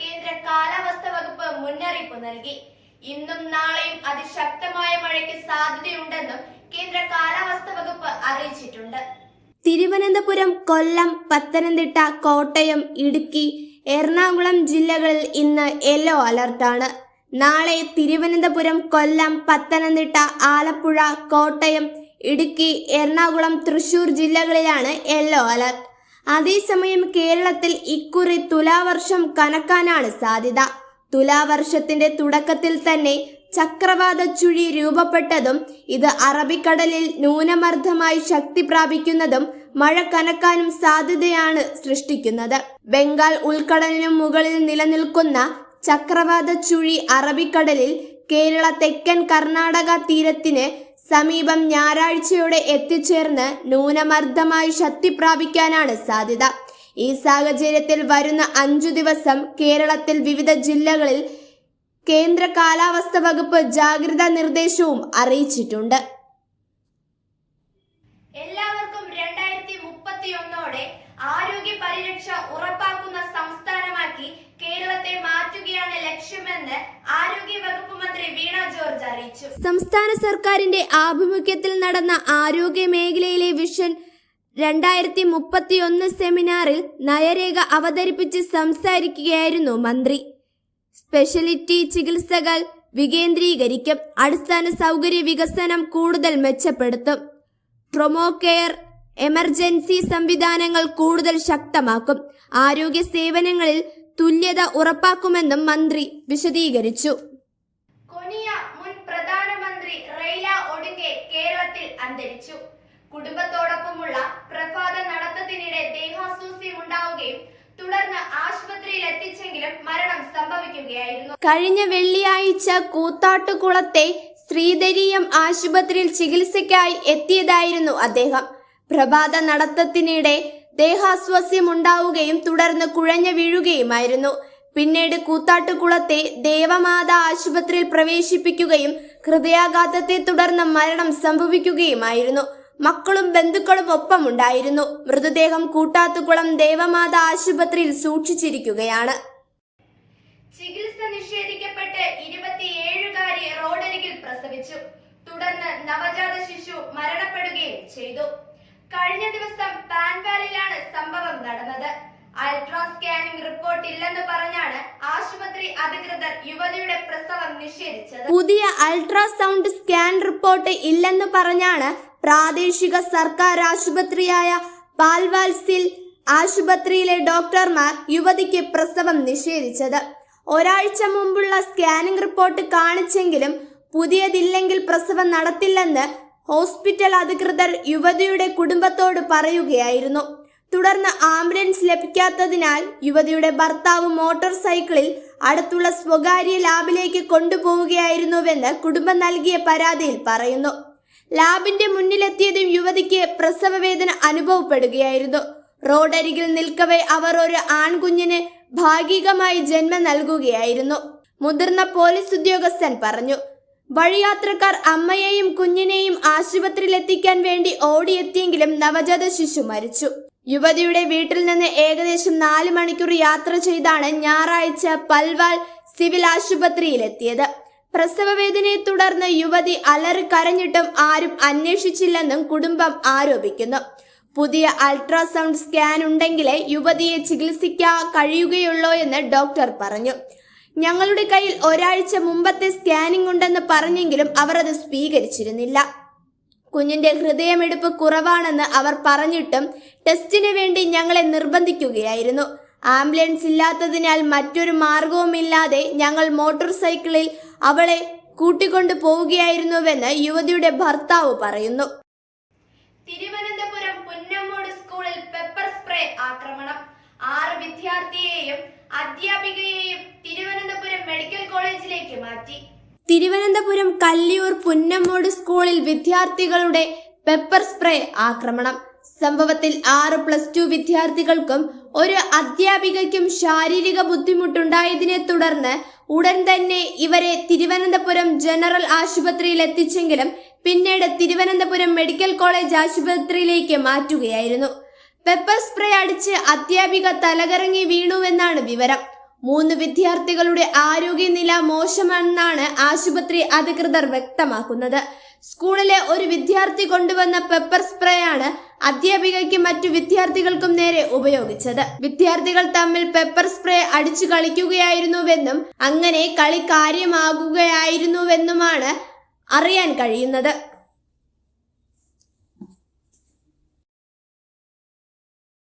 കേന്ദ്ര കാലാവസ്ഥ വകുപ്പ് മുന്നറിയിപ്പ് നൽകി. ഇന്നും നാളെയും അതിശക്തമായ മഴയ്ക്ക് സാധ്യതയുണ്ടെന്നും കേന്ദ്ര കാലാവസ്ഥ വകുപ്പ് അറിയിച്ചിട്ടുണ്ട്. തിരുവനന്തപുരം കൊല്ലം പത്തനംതിട്ട കോട്ടയം ഇടുക്കി എറണാകുളം ജില്ലകളിൽ ഇന്ന് യെല്ലോ അലർട്ടാണ്. നാളെ തിരുവനന്തപുരം കൊല്ലം പത്തനംതിട്ട ആലപ്പുഴ കോട്ടയം ഇടുക്കി എറണാകുളം തൃശൂർ ജില്ലകളിലാണ് യെല്ലോ അലർട്ട്. അതേസമയം കേരളത്തിൽ ഇക്കുറി തുലാവർഷം കനക്കാനാണ് സാധ്യത. തുലാവർഷത്തിന്റെ തുടക്കത്തിൽ തന്നെ ചക്രവാത ചുഴി രൂപപ്പെട്ടതും ഇത് അറബിക്കടലിൽ ന്യൂനമർദ്ദമായി ശക്തി പ്രാപിക്കുന്നതും മഴ കനക്കാനും സാധ്യതയാണ് സൃഷ്ടിക്കുന്നത്. ബംഗാൾ ഉൾക്കടലിനു മുകളിൽ നിലനിൽക്കുന്ന ചക്രവാത ചുഴി അറബിക്കടലിൽ കേരള തെക്കൻ കർണാടക തീരത്തിന് സമീപം ഞായറാഴ്ചയോടെ എത്തിച്ചേർന്ന് ന്യൂനമർദ്ദമായി ശക്തി പ്രാപിക്കാനാണ് സാധ്യത. ഈ സാഹചര്യത്തിൽ വരുന്ന അഞ്ചു ദിവസം കേരളത്തിൽ വിവിധ ജില്ലകളിൽ കേന്ദ്ര കാലാവസ്ഥ വകുപ്പ് ജാഗ്രതാ നിർദ്ദേശവും അറിയിച്ചിട്ടുണ്ട്. എല്ലാവർക്കും രണ്ടായിരത്തി മുപ്പത്തി ഒന്നോടെ ആരോഗ്യ പരിരക്ഷ ഉറപ്പാക്കുന്ന സംസ്ഥാനമാക്കി കേരളത്തെ മാറ്റുകയാണ് ലക്ഷ്യമെന്ന് ആരോഗ്യ വകുപ്പ് മന്ത്രി വീണ ജോർജ് അറിയിച്ചു. സംസ്ഥാന സർക്കാരിന്റെ ആഭിമുഖ്യത്തിൽ നടന്ന ആരോഗ്യ മേഖലയിലെ വിഷൻ രണ്ടായിരത്തി മുപ്പത്തിയൊന്ന് സെമിനാറിൽ നയരേഖ അവതരിപ്പിച്ച് സംസാരിക്കുകയായിരുന്നു മന്ത്രി. സ്പെഷ്യലിറ്റി ചികിത്സകൾ വികേന്ദ്രീകരിക്കും അടിസ്ഥാന സൗകര്യ വികസനം കൂടുതൽ മെച്ചപ്പെടുത്തും. ട്രൊമോ കെയർ എമർജൻസി സംവിധാനങ്ങൾ കൂടുതൽ ശക്തമാക്കും. ആരോഗ്യ സേവനങ്ങളിൽ തുല്യത ഉറപ്പാക്കുമെന്നും മന്ത്രി വിശദീകരിച്ചു. കൊനിയ മുൻ പ്രധാനമന്ത്രി റെയ്ല ഒടുക്കെ കേരളത്തിൽ അന്തരിച്ചു. കുടുംബത്തോടൊപ്പമുള്ള പ്രഭാത നടത്തത്തിനിടെ ദേഹാസ്വാസ്യം ഉണ്ടാവുകയും തുടർന്ന് ആശുപത്രിയിൽ എത്തിച്ചെങ്കിലും മരണം സംഭവിക്കുകയായിരുന്നു. കഴിഞ്ഞ വെള്ളിയാഴ്ച കൂത്താട്ടുകുളത്തെ ശ്രീധരീയം ആശുപത്രിയിൽ ചികിത്സയ്ക്കായി എത്തിയതായിരുന്നു അദ്ദേഹം. പ്രഭാത നടത്തത്തിനിടെ ദേഹാസ്വാസ്യം ഉണ്ടാവുകയും തുടർന്ന് കുഴഞ്ഞു വീഴുകയുമായിരുന്നു. പിന്നീട് കൂത്താട്ടുകുളത്തെ ദേവമാത ആശുപത്രിയിൽ പ്രവേശിപ്പിക്കുകയും ഹൃദയാഘാതത്തെ തുടർന്ന് മരണം സംഭവിക്കുകയുമായിരുന്നു. മക്കളും ബന്ധുക്കളും ഒപ്പമുണ്ടായിരുന്നു. മൃതദേഹം കൂട്ടാത്തുകുളം ദേവമാത ആശുപത്രിയിൽ സൂക്ഷിച്ചിരിക്കുകയാണ്. ചികിത്സ നിഷേധിക്കപ്പെട്ട് ഇരുപത്തിയേഴുകാരി റോഡരികിൽ പ്രസവിച്ചു. തുടർന്ന് നവജാത ശിശു മരണപ്പെടുകയും ചെയ്തു. കഴിഞ്ഞ ദിവസം പാൻവാലിലാണ് സംഭവം നടന്നത്. അൾട്രാ സ്കാനിംഗ് റിപ്പോർട്ട് ഇല്ലെന്ന് പറഞ്ഞാണ് ആശുപത്രി അധികൃതർ യുവതിയുടെ പ്രസവം നിഷേധിച്ചത്. പുതിയ അൾട്രാസൗണ്ട് സ്കാൻ റിപ്പോർട്ട് ഇല്ലെന്ന് പറഞ്ഞാണ് പ്രാദേശിക സർക്കാർ ആശുപത്രിയായ പാൽവാൽസിൽ ആശുപത്രിയിലെ ഡോക്ടർമാർ യുവതിക്ക് പ്രസവം നിഷേധിച്ചത്. ഒരാഴ്ച മുമ്പുള്ള സ്കാനിംഗ് റിപ്പോർട്ട് കാണിച്ചെങ്കിലും പുതിയതില്ലെങ്കിൽ പ്രസവം നടത്തില്ലെന്ന് ഹോസ്പിറ്റൽ അധികൃതർ യുവതിയുടെ കുടുംബത്തോട് പറയുകയായിരുന്നു. തുടർന്ന് ആംബുലൻസ് ലഭിക്കാത്തതിനാൽ യുവതിയുടെ ഭർത്താവ് മോട്ടോർ സൈക്കിളിൽ അടുത്തുള്ള സ്വകാര്യ ലാബിലേക്ക് കൊണ്ടുപോവുകയായിരുന്നുവെന്ന് കുടുംബം നൽകിയ പരാതിയിൽ പറയുന്നു. ലാബിന്റെ മുന്നിലെത്തിയതും യുവതിക്ക് പ്രസവവേദന അനുഭവപ്പെടുകയായിരുന്നു. റോഡരികിൽ നിൽക്കവേ അവർ ഒരു ആൺകുഞ്ഞിന് ഭാഗികമായി ജന്മം നൽകുകയായിരുന്നു. മുതിർന്ന പോലീസ് ഉദ്യോഗസ്ഥൻ പറഞ്ഞു വഴിയാത്രക്കാർ അമ്മയെയും കുഞ്ഞിനെയും ആശുപത്രിയിലെത്തിക്കാൻ വേണ്ടി ഓടിയെത്തിയെങ്കിലും നവജാത ശിശു മരിച്ചു. യുവതിയുടെ വീട്ടിൽ നിന്ന് ഏകദേശം നാല് മണിക്കൂർ യാത്ര ചെയ്താണ് ഞായറാഴ്ച പൽവാൾ സിവിൽ ആശുപത്രിയിലെത്തിയത്. പ്രസവവേദനയെ തുടർന്ന് യുവതി അലറി കരഞ്ഞിട്ടും ആരും അന്വേഷിച്ചില്ലെന്നും കുടുംബം ആരോപിക്കുന്നു. പുതിയ അൾട്രാസൗണ്ട് സ്കാൻ ഉണ്ടെങ്കിലേ യുവതിയെ ചികിത്സിക്കാൻ കഴിയുകയുള്ളൂ എന്ന് ഡോക്ടർ പറഞ്ഞു. ഞങ്ങളുടെ കയ്യിൽ ഒരാഴ്ച മുമ്പത്തെ സ്കാനിംഗ് ഉണ്ടെന്ന് പറഞ്ഞെങ്കിലും അവർ അത് സ്വീകരിച്ചിരുന്നില്ല. കുഞ്ഞിന്റെ ഹൃദയമെടുപ്പ് കുറവാണെന്ന് അവർ പറഞ്ഞിട്ടും ടെസ്റ്റിന് വേണ്ടി ഞങ്ങളെ നിർബന്ധിക്കുകയായിരുന്നു. ആംബുലൻസ് ഇല്ലാത്തതിനാൽ മറ്റൊരു മാർഗവുമില്ലാതെ ഞങ്ങൾ മോട്ടോർ സൈക്കിളിൽ അവളെ കൂട്ടിക്കൊണ്ടു പോവുകയായിരുന്നുവെന്ന് യുവതിയുടെ ഭർത്താവ് പറയുന്നു. തിരുവനന്തപുരം പുന്നമ്മൂട് സ്കൂളിൽ പെപ്പർ സ്പ്രേ ആക്രമണം. ആറ് വിദ്യാർത്ഥിയെയും അധ്യാപികയെയും തിരുവനന്തപുരം മെഡിക്കൽ കോളേജിലേക്ക് മാറ്റി. തിരുവനന്തപുരം കല്ലിയൂർ പുന്നമ്മോട് സ്കൂളിൽ വിദ്യാർത്ഥികളുടെ പെപ്പർ സ്പ്രേ ആക്രമണം. സംഭവത്തിൽ ആറ് പ്ലസ് ടു വിദ്യാർത്ഥികൾക്കും ഒരു അധ്യാപികയ്ക്കും ശാരീരിക ബുദ്ധിമുട്ടുണ്ടായതിനെ തുടർന്ന് ഉടൻ തന്നെ ഇവരെ തിരുവനന്തപുരം ജനറൽ ആശുപത്രിയിൽ എത്തിച്ചെങ്കിലും പിന്നീട് തിരുവനന്തപുരം മെഡിക്കൽ കോളേജ് ആശുപത്രിയിലേക്ക് മാറ്റുകയായിരുന്നു. പെപ്പർ സ്പ്രേ അടിച്ച് അധ്യാപിക തലകറങ്ങി വീണുവെന്നാണ് വിവരം. മൂന്ന് വിദ്യാർത്ഥികളുടെ ആരോഗ്യനില മോശമെന്നാണ് ആശുപത്രി അധികൃതർ വ്യക്തമാക്കുന്നത്. സ്കൂളിലെ ഒരു വിദ്യാർത്ഥി കൊണ്ടുവന്ന പെപ്പർ സ്പ്രേ ആണ് അധ്യാപികയ്ക്കും മറ്റു വിദ്യാർത്ഥികൾക്കും നേരെ ഉപയോഗിച്ചത്. വിദ്യാർത്ഥികൾ തമ്മിൽ പെപ്പർ സ്പ്രേ അടിച്ചു കളിക്കുകയായിരുന്നുവെന്നും അങ്ങനെ കളി കാര്യമാകുകയായിരുന്നുവെന്നുമാണ് അറിയാൻ കഴിയുന്നത്.